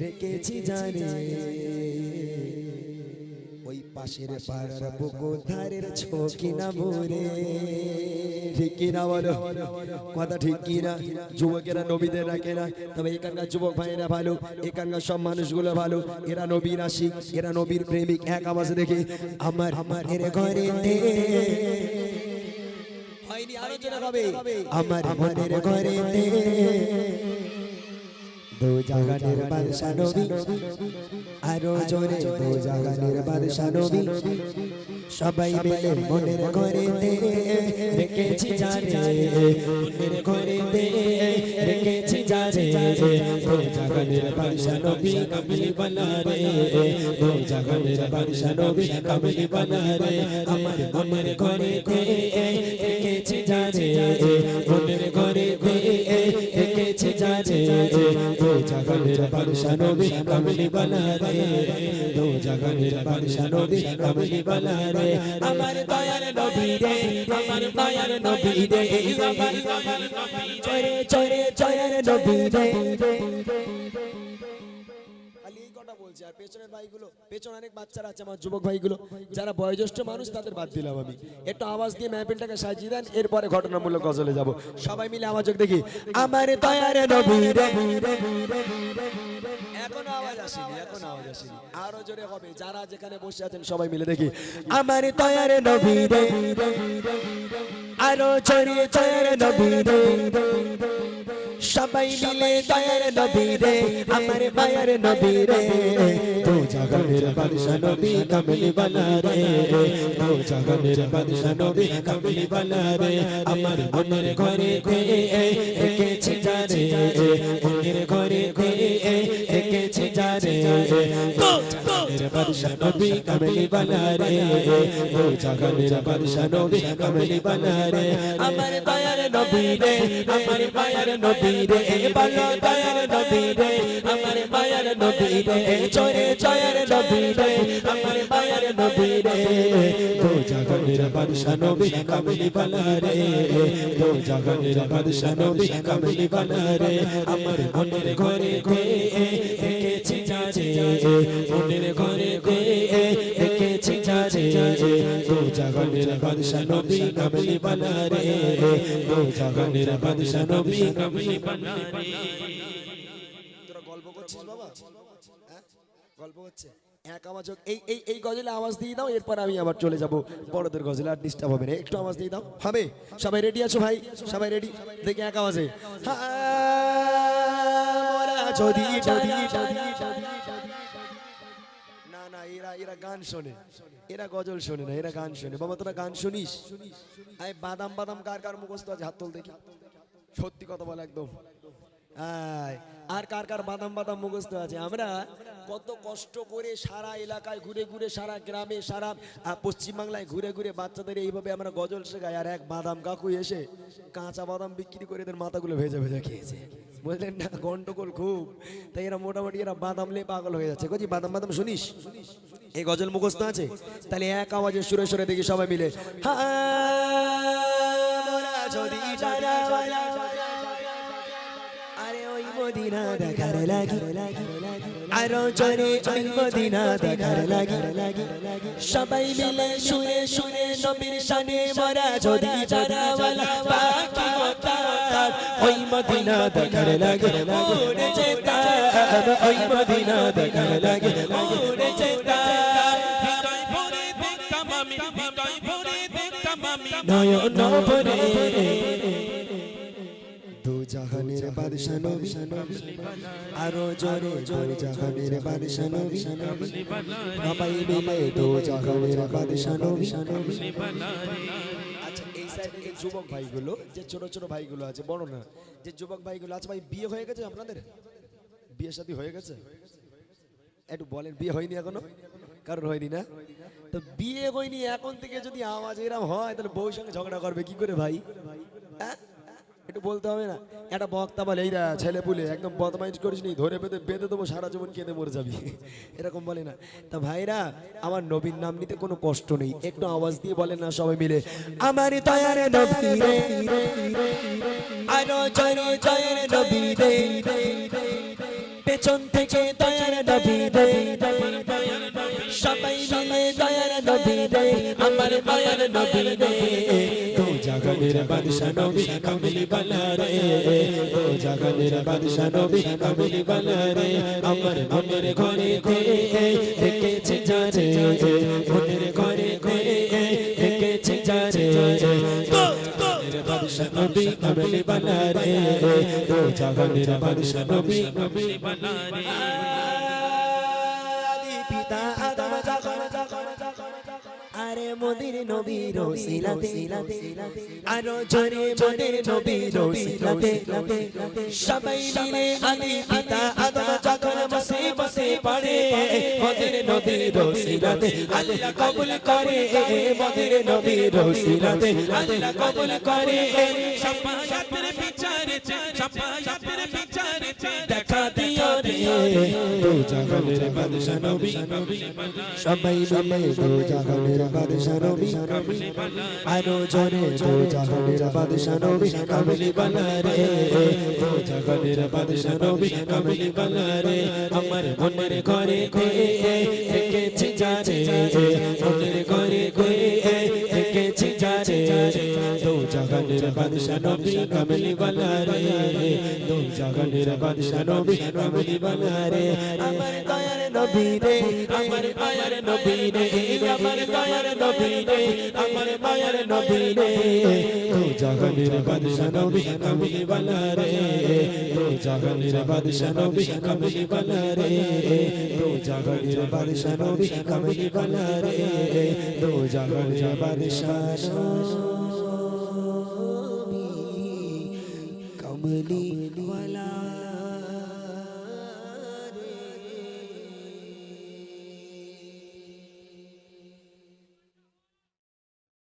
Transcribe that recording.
রেখেছি জানে, ওই পাশের পাড়ার পুকুর ধারের ছকি না মোরে ঠিক কিনা বলো? কথা ঠিক কিনা যুবকেরা, নবীদের রাখে না তবে এখানকার যুবক ভাইয়েরা ভালো, এখানকার সব মানুষগুলো ভালো। এরা নবীর আশিক, এরা নবীর প্রেমিক, এক আওয়াজে দেখে, আমার আমার ঘরে আরও জোরে হবে আমার মনের ঘরে দো জাগানের বাদশা নবী আরও জোরে দো জাগানের বাদশা নবী সবাই মিলে মনের ঘরে রেখেছি জানে মনের ঘরে রেখেছি জানে দো জাগানের বাদশা নবী কামলি বানা রে। দো জাগানের বাদশা নবী কামলি বানা রে। আমার মনের ঘরে জানে মনের ঘরে রেখেছি জানে দো জাগানের বাদশা নবী কামলি বানা রে দো জাগানের বাদশা নবী কামলি বানা রে। আমার দয়ার নবী চরে চরে নবী রে। বলছি আর পেছনের ভাইগুলো পেছনে অনেক বাচ্চারা আছে আমার যুবক ভাইগুলো যারা বয়োজ্যেষ্ঠ মানুষ তাদের বাদ দিলাম আমি একটু আওয়াজ দিয়ে মেহফিলটাকে সাজিয়ে দেন এরপরে ঘটনামূলক গজলে যাব সবাই মিলে আওয়াজ হোক দেখি আমার আরও জোরে হবে যারা যেখানে বসে আছেন সবাই মিলে দেখি আমার সবাই মিলে দয়ার নবী রে আমার মায়ের নবী রে তো জাগানের বাদশা নবী কামলি বানা রে তো জাগানের বাদশা নবী কামলি বানা রে আমার মনের ঘরে রেখেছি জানে মনের ঘরে রেখেছি জানে তো জাগানের বাদশা নবী কামলি বানা রে তো জাগানের বাদশা নবী কামলি বানা রে আমার দয়ার নবী রে আমার মায়ের নবী রে বালো দয়ার নবী রে আমার মায়ের নবী রে চরে চয়ের নবী রে আমার মায়ের নবী রে তো জাগানের বাদশা নবী কামলি বানা রে তো জাগানের বাদশা নবী কামলি আমার মনের ঘরে জানে মনের ঘরে রেখেছি জানে তো জাগানের বাদশা নবী কামলি বানা রে তো জাগানের বাদশা নবী কামলি বানা রে তোরা গল্প করছিস বাবা হ্যাঁ? গল্প হচ্ছে এক আওয়াজ হোক এই এই এই গজলে আওয়াজ দিয়ে দাও এরপর আমি আবার চলে যাব বড়দের গজলে আর ডিস্টার্ব হবে না একটু আওয়াজ দিয়ে দাও হবে সবাই রেডি আছো ভাই সবাই রেডি দেখি এক আওয়াজে হ্যাঁ, না, এরা এরা গান শোনে। এরা গজল শোনে না, এরা গান শোনে। বাবা, তোরা গান শুনিস? আই বাদাম বাদাম কার কার মুখস্থ আছে? হাত সত্যি কথা বল একদম। আর কার কার বাদাম বাদাম মুখস্থ আছে? আমরা কত কষ্ট করে সারা এলাকায় ঘুরে ঘুরে, সারা গ্রামে, সারা পশ্চিমবাংলায় ঘুরে ঘুরে বাচ্চাদের এইভাবে আমরা গজল শেখাই। আর এক বাদাম কাকু এসে কাঁচা বাদাম বিক্রি করে এদের মাথাগুলো ভেজে ভেজে খেয়েছে। বুঝলেন না, গন্ডগোল খুব। তাই এরা মোটামুটি এরা বাদাম লে পাগল হয়ে যাচ্ছে। কজি বাদাম বাদাম, শুনিস? এই গজল মুখস্থ আছে? তাহলে এক আওয়াজে সুরে সুরে দেখি সবাই মিলে। সবাই মিলে শুনে শুনে নবীর শানে মরা যদি জানাওয়ালা বাকি ওই মদিনা দেখার লাগে উড়ে যেতাম ওই মদিনা দেখার লাগে উড়ে যেতাম হৃদয় ভরে দেখতাম আমি হৃদয় ভরে দেখতাম আমি। নয়ন ভরে। জাহানের বাদশা নবী আরও জোরে জোরে জাহানের বাদশা নবী। সবাই মিলে দু জাহানের বাদশা নবী। আচ্ছা এই যে যুবক ভাইগুলো, যে ছোট ছোট ভাইগুলো আছে বড় না, যে যুবক ভাইগুলো আছে, ভাই, বিয়ে হয়ে গেছে আপনাদের? বিয়ে শাদী হয়ে গেছে? একটু বলেন, বিয়ে হয়নি এখনও? কারণ হয়নি না? তো বিয়ে হয়নি, এখন থেকে যদি আওয়াজ এরকম হয়, তাহলে বউর সঙ্গে ঝগড়া করবে, কি করে ভাই? হ্যাঁ? একটু বলতে হবে না? একটা বক্তা বলে এইরা ছেলে পুলে, একদম বদমাইশ করিস নি, ধরে বেঁধে বেঁধে দেবো, সারা জীবন কেঁদে মরে যাবি। এরকম বলে না। তা ভাইরা, আমার নবীর নাম নিতে কোনো কষ্ট নেই। একটু আওয়াজ দিয়ে বলেন না সবাই মিলে, আমার দয়ারে নবী রে আরও জয় জয়ের নবী রে, পেছন থেকে দয়ার সবাই মিলে দয়ার আমার দয়ার নবী রে তো জাগানের বাদশা নবী কামলি বালা রে তো জাগানের বাদশা নবী কামলি বালা রে আমার মনের ঘরে থেকেছে যারে। মনের ঘরে থেকেছে যারে। পিতা আরে মোদের নবীর সিলাতে আরও জোরে মোদের নবীর সিলাতে সবাই মিলে আদি পিতা আদম যখন বসে বসে পড়ে মোদের নবীর সিলাতে আল্লাহ কবুল করে মোদের নবীর সিলাতে আল্লাহ কবুল করে সাফায়াতের বিচারে সাফায়াতের বিচারে। দেখা দিও রে। দু জাগানের বাদশা নবী সবাই মিলে দু জাগানের বাদশা নবী আরও জোরে দু জাগানের বাদশা নবী কামলি বালা রে দু জাগানের বাদশা জাগানের বাদশা নবী কামলি বালা রে দু জাগানের বাদশা নবী কামলি বালা রে আমার দয়ার নবী রে, আমার দয়ার নবী রে, আমার দয়ার নবী রে, আমার দয়ার নবী রে। দু জাগানের বাদশা কামলি বালা দু জাগানের বাদশা কামলি বালা দু জাগানের বাদশা কামলি বালা দু জাগানের বাদশা নবী কমলি বালা